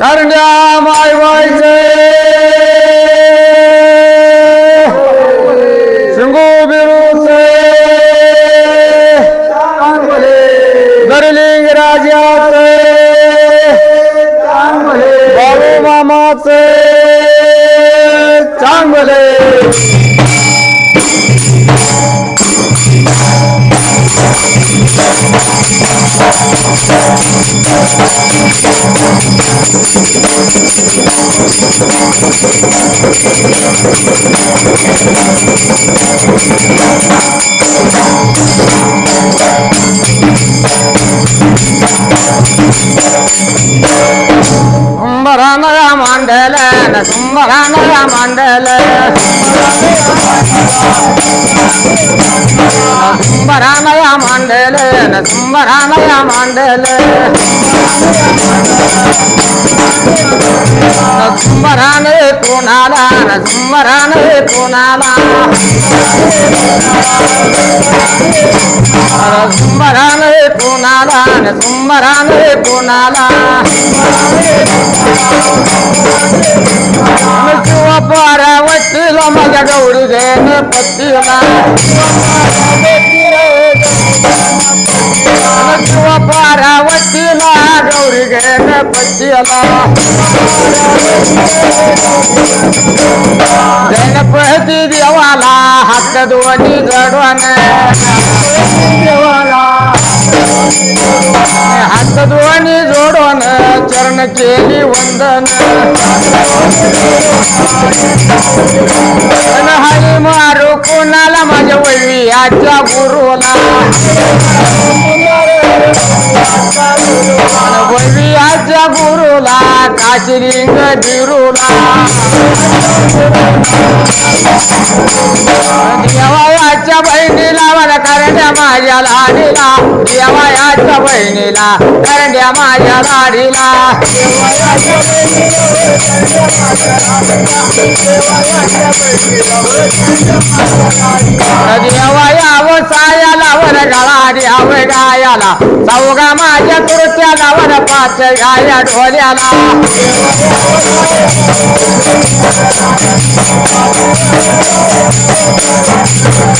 কারণ আমায় বাইতে சுந்தரமய மண்டல சுந்தரமய மண்டல சுந்தரமய மண்டல சுந்தரமய மண்டல कोणाला कुंभराने कोणाला कुंभराने कोणाला कुंभराने कोणाला किंवा पारावतीला माझ्या गौरी देन पतीला किंवा गौरी घेन पतीला गणपती देवाला हात दोन्ही घडवण देवाला हात दोन्ही जोडवण चरण केली वंदन. पण हरी मारू कोणाला? माझ्या वैयाच्या गुरुला. वैयाच्या गुरुला काशिलिंग दिरुला देवायाच्या बहिणीला मला करण्या माझ्या लाडीला देवायाच्या बहिणीला करण्या माझ्या लाडीला देवाया वसायाला वर गळा द्याव गायाला. चौगा माझ्या तुरत्याला वर पाच गाया ढोल्याला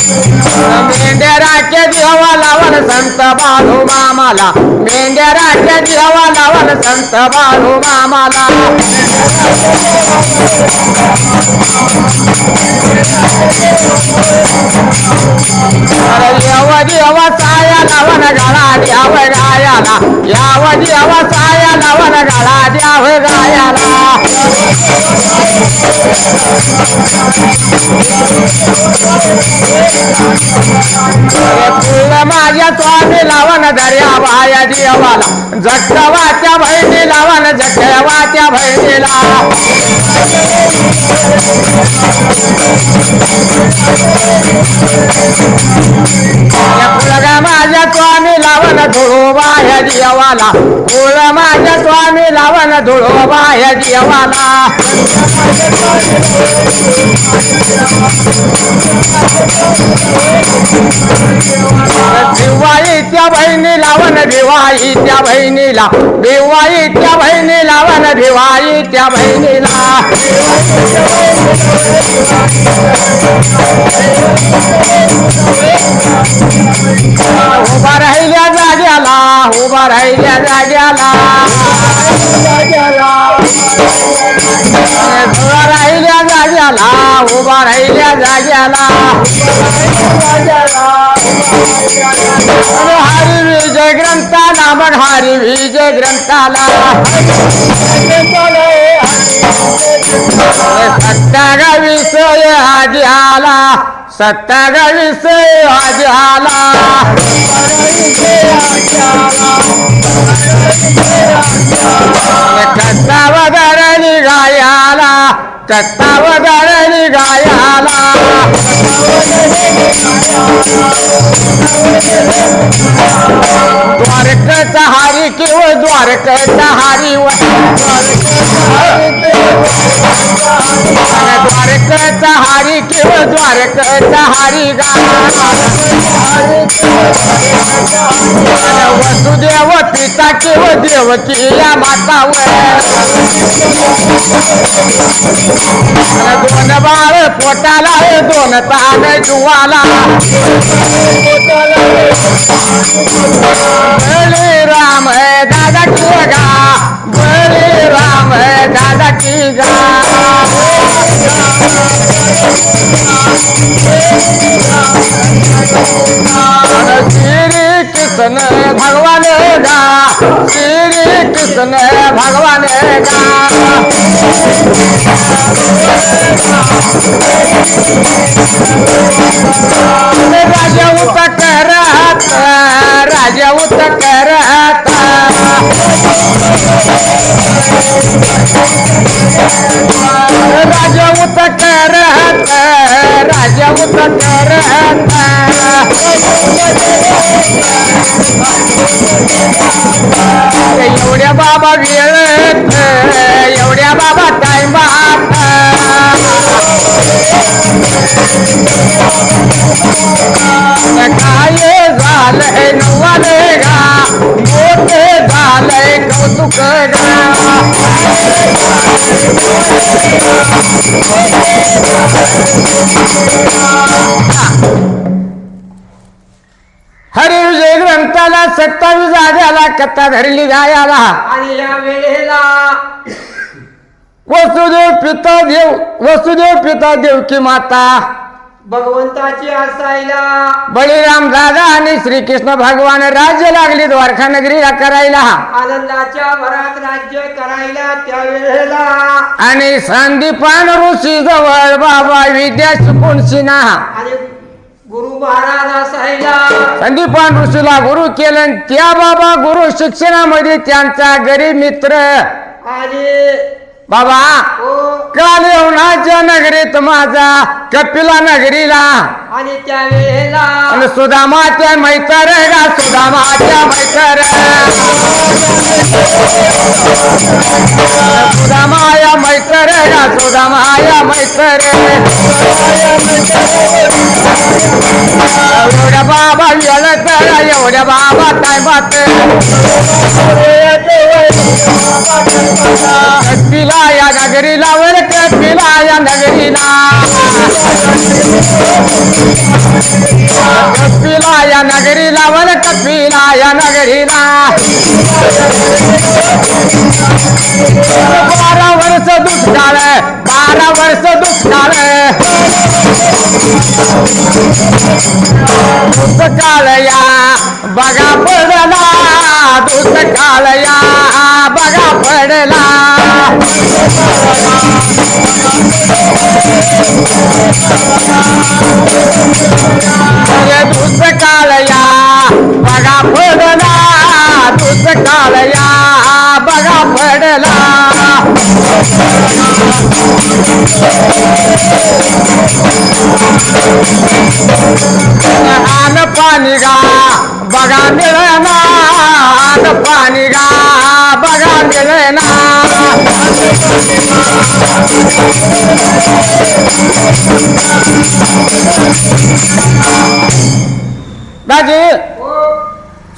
मेंढ्या मेंढ्याराच्या देवाला वर संत बाळू मामाला. मेंढ्याराच्या देवाला वर संत बाळू मामाला. अरे याव देव सायाला वन द्याव गायाला. याव देव सायाला द्याव गायाला. माझ्या स्वामी लावण दर्या बाया देवाला वाच्या बहिणी लावण वाच्या बहिणीला. माझ्या स्वामी लावण धुळो बाया देवाला फुल माझ्या स्वामी लावण धुळो बाया देवाला बहिणी लावण भिवाई त्या बहिणीला. भिवाई त्या बहिणी लावण भिवाई त्या बहिणीला. उभा राहिल्या राजाला उभा राहिल्या राजाला. उभा राहिल्या राजाला उभा राहिल्या राजाला. हरी विजय ग्रंथाला मग हरी विजय ग्रंथाला सत्तागा विषय आधी आला सत्तागा विषय आधी आला. कत्ता वगैरे निघायाला कत्ता वगैरे निघायाला द्वारकचा हारी किंवा द्वारकचा हारी व द्वारकचा हारी किंवा द्वारकचा हारी गा वसुदेव पिता केव देवकी या मातावर दोन बाळ पोटाला दोन तान जुवाला. बळी राम दादा किंवा गा बळी राम दादा की श्री कृष्ण भगवान गा श्री कृष्ण भगवान गा राजा उत करत राजा उत करत राजा उत करत राजा एवढ्या बाबा वेळ हरी विजय ग्रंथाला सत्तावीस आद्याला कथा धरली गायाला आणि या वेळेला वसुदेव पिता देव वसुदेव पिता देवकी माता. भगवंताची असायला. बळीराम दादा आणि श्रीकृष्ण भगवान राज्य लागली द्वारका नगरीला करायला. आनंदाच्या भरात राज्य करायला त्या वेळेला आणि संदीपान ऋषी जवळ बाबा विद्या शिकून शिना आणि गुरु महाराज असायला. संदीपान ऋषीला गुरु केलं त्या बाबा गुरु शिक्षणामध्ये त्यांचा गरीब मित्र. आणि बाबा ओ काल येवणाच्या नगरीत माझा कपिला नगरीला. आणि त्या वेळेला आणि सुदामाच्या मैतर गा सुदामाच्या मैतर. सुदामाया मैतर गा सुदामाया मैतर. एवढ्या बाबा गेलं तर एवढ्या बाबा काय बात नगरीला वर कपिला या नगरीला. कपिला या नगरीला वर कपिला या नगरीला. बारा वर्ष दुष्काळ बारा वर्ष दुष्काळ दुष्काळ या. बघा पडला दुष्काळ या बघा पडला. अरे दुष्काळ या बघा पडला दुष्काळ या बघा पडला. आन पाणी गा आन पाणी गा बघा मिळना. दाजी ओ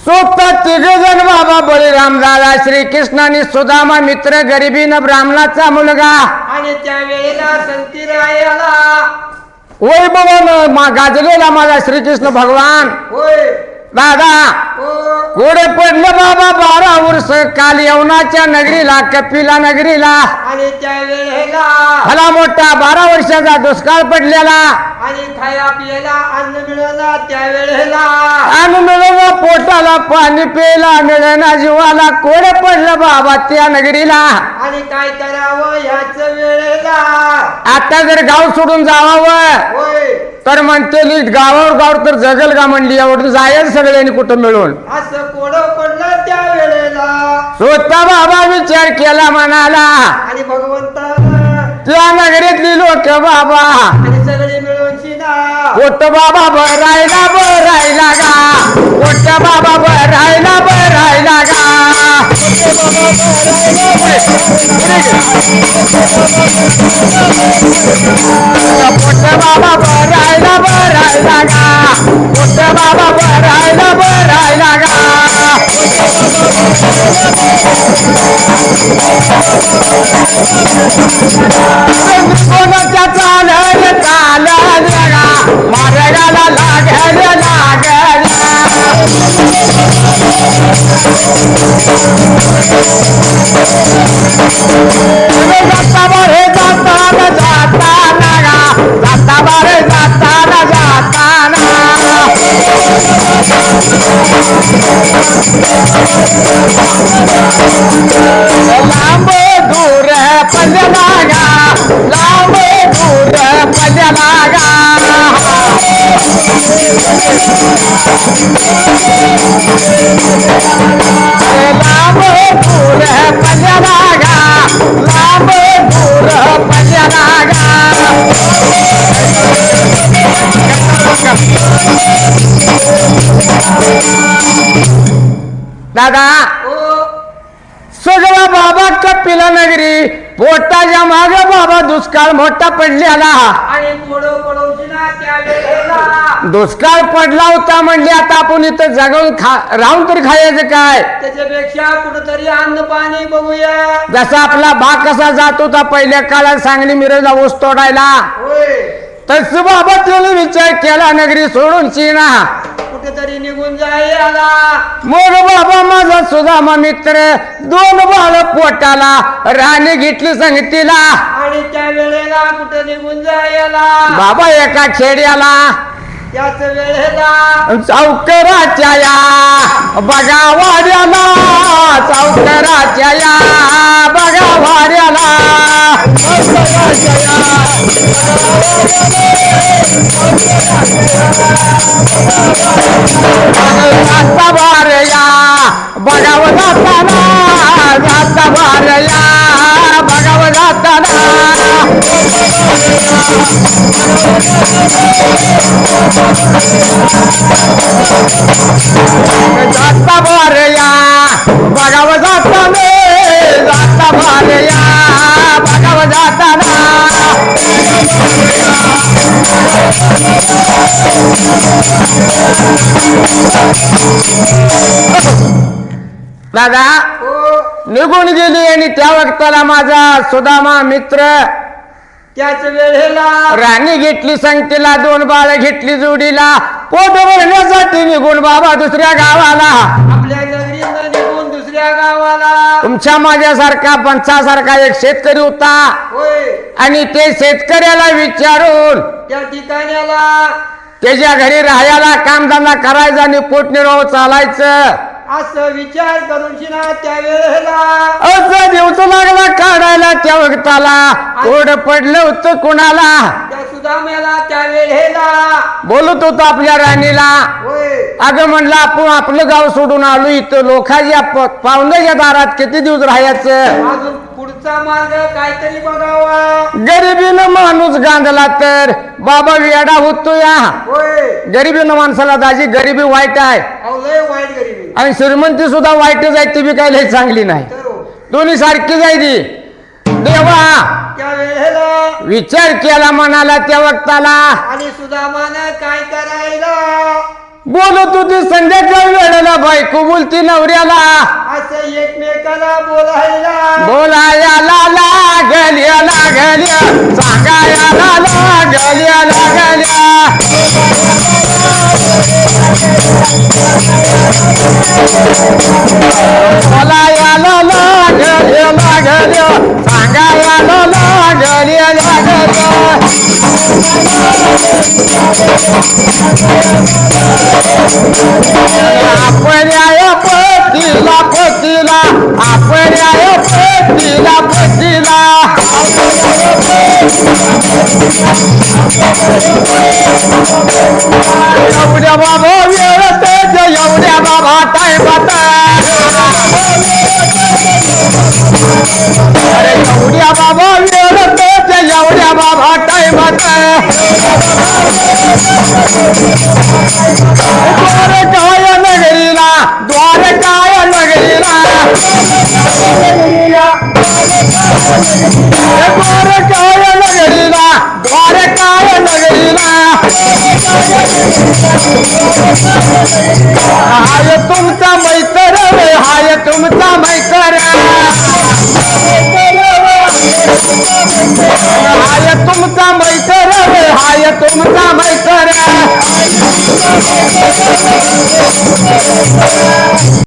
सोबत तिघ जण बाबा बळीराम दादा श्रीकृष्ण आणि सुदामा मित्र गरिबीनं ब्राह्मणाचा मुलगा. आणि त्या वेळेला संती रायाला वैभवानं मा गाजलेला माझा श्रीकृष्ण भगवान. होय. दादा कोडे पडलं बाबा बारा वर्ष काल यवनाच्या नगरीला कपिला नगरीला. आणि त्या वेळेला भला मोठा बारा वर्षाचा दुष्काळ पडलेला. आणि खाया पियाला अन्न मिळाला त्या वेळेला अन्न मिळवलं पोटाला पाणी प्यायला मिळेना जीवाला. कोडे पडलं बाबा त्या नगरीला. आणि काय करावं ह्याच वेळेला? आता जर गाव सोडून जावावं. होय तर म्हणते ली गावावर गाव तर जगल का म्हणली एवढं? जायचं सगळ्यांनी कुठं मिळून. असं कोड पडलं त्या वेळेला. स्वतः बाबा विचार केला म्हणाला आणि भगवंताला. त्या नगरीतली लोक बाबा. आणि सगळे मिळून शिना पोट बाबा भरायला भरायला गा. पोट बाबा भरायला भरायला गा. पोट बाबा दादा ओ सगळा बाबा कपिला नगरी पोटाच्या माग बाबा दुष्काळ मोठा पडलेला. आणि पोडो पडोशीना त्यावेळेला दुष्काळ पडला होता म्हणजे आता आपण इथं जगून खा राहून तरी खायचं काय? त्याच्यापेक्षा कुठंतरी अन्न पाणी बघूया. जसा आपला भाग कसा जात होता पहिल्या काळात सांगली मिरजला ऊस तोडायला. होय. तस बाबा त्याने विचार केला नगरी सोडून चिना आला मग बाबा माझा सुदामा मित्र दोन बाळ पोटाला राणी घेतली संगतीला. आणि त्या वेळेला कुठे निघून जाय आला बाबा एका खेड्याला त्याच वेळेला चौकराच्या या. बघा वाड्याला चौकराच्या या. बघा वाड्याला. चौकराच्या जाता बार बघाव जाताना जाता बार बघाव जाताना जाता बारया बघाव जाताना जाता दादा ओ निघून गेली आणि त्या वक्ताला माझा सुदामा मित्र त्याच वेळेला राणी घेतली संगतीला दोन बाळ घेतली जोडीला. पोट भरण्यासाठी निघून बाबा दुसऱ्या गावाला. आपल्या नगरीनं निघून दुसऱ्या गावाला. तुमच्या माझ्यासारखा पंचासारखा एक शेतकरी होता. आणि ते शेतकऱ्याला विचारून त्या ठिकाण्याला त्याच्या घरी राहायला कामधंदा करायचा आणि पोटनिर्वाह चालायचं. असं विचार करून शिना असं दिवस लागला काढायला त्या वक्ताला ओढ पडलं होतं कुणाला? त्या सुदाम्याला बोलत होतो आपल्या राणीला. होय. अगं म्हणलं आपण आपलं गाव सोडून आलो इथं. लोकांच्या प- पाहुण्याच्या दारात किती दिवस राहायचं? अजून पुढचा मार्ग काहीतरी बघावा. गरिबीनं माणूस गांधला तर बाबा वेडा होतो या होय. गरिबीनं माणसाला दाजी गरिबी वाईट आहे. अहो लय वाईट गरीबी. आणि श्रीमंती सुद्धा वाईटच आहे ती बी काही लय चांगली नाही. दोन्ही सारखीच आहे ती. देवा! विचार केला मनाला त्या वक्ताला. आणि सुदामानं काय करायला? बोलत होती संध्याकाळ वेळेला बायको बोलती नवऱ्याला. असं एकमेकाला बोलायला. बोलायला लागल्या लागल्या. सांगायला लागल्या लागल्या. बोलायला लागल्या लागल्या सांगायला लागल्या लागल्या आपल्या पतीला पतीला आपल्या पतीला पतीला. एवढ्या बाबा वेळ एवढ्या बाबा टायमात अरे एवढ्या बाबा वेळ एवढ्या बाबा टायमात